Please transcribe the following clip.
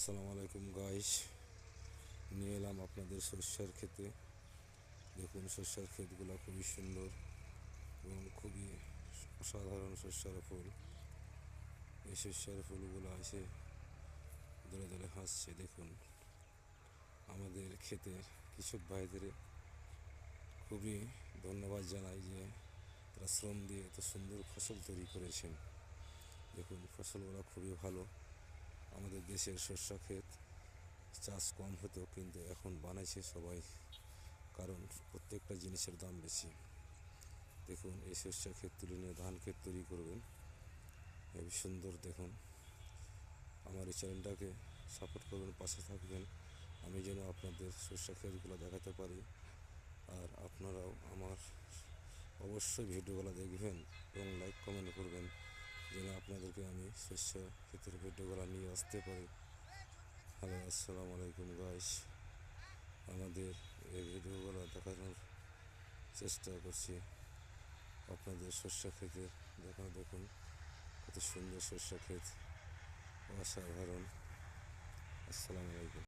আসসালামু আলাইকুম গাইস নিয়ে এলাম আপনাদের শস্যার ক্ষেতে। দেখুন শস্যার ক্ষেতগুলো খুবই সুন্দর এবং খুবই অসাধারণ শস্যার ফুল। এই শস্যার ফুলগুলো এসে দলে দলে হাসছে, দেখুন। আমাদের ক্ষেতে কৃষক ভাইদের খুবই ধন্যবাদ জানাই যে তারা শ্রম দিয়ে এত সুন্দর ফসল তৈরি করেছেন। দেখুন, ফসলগুলো খুবই ভালো। আমাদের দেশের শস্য ক্ষেত চাষ কম হতো কিন্তু এখন বানাইছে সবাই, কারণ প্রত্যেকটা জিনিসের দাম বেশি। দেখুন, এই শস্য ক্ষেত তুলে নিয়ে ধান ক্ষেত তৈরি করবেন। হেবি সুন্দর দেখুন। আমার এই চ্যানেলটাকে সাপোর্ট করবেন, পাশে থাকবেন। আমি যেন আপনাদের শস্য ক্ষেতগুলো দেখাতে পারি। আর আপনারাও আমার অবশ্যই ভিডিওগুলো দেখবেন এবং লাইক কমেন্ট করবেন। যেন আপনাদেরকে আমি শস্য ক্ষেতের ভিডিওগুলো নিয়ে আসতে পারি। হ্যালো, আসসালামু আলাইকুম গাইস আমাদের এই ভিডিওগুলো দেখানোর চেষ্টা করছি। আপনাদের শস্য ক্ষেতে দেখুন দেখুন। কত সুন্দর শস্য ক্ষেত। অসাধারণ। আসসালামু আলাইকুম।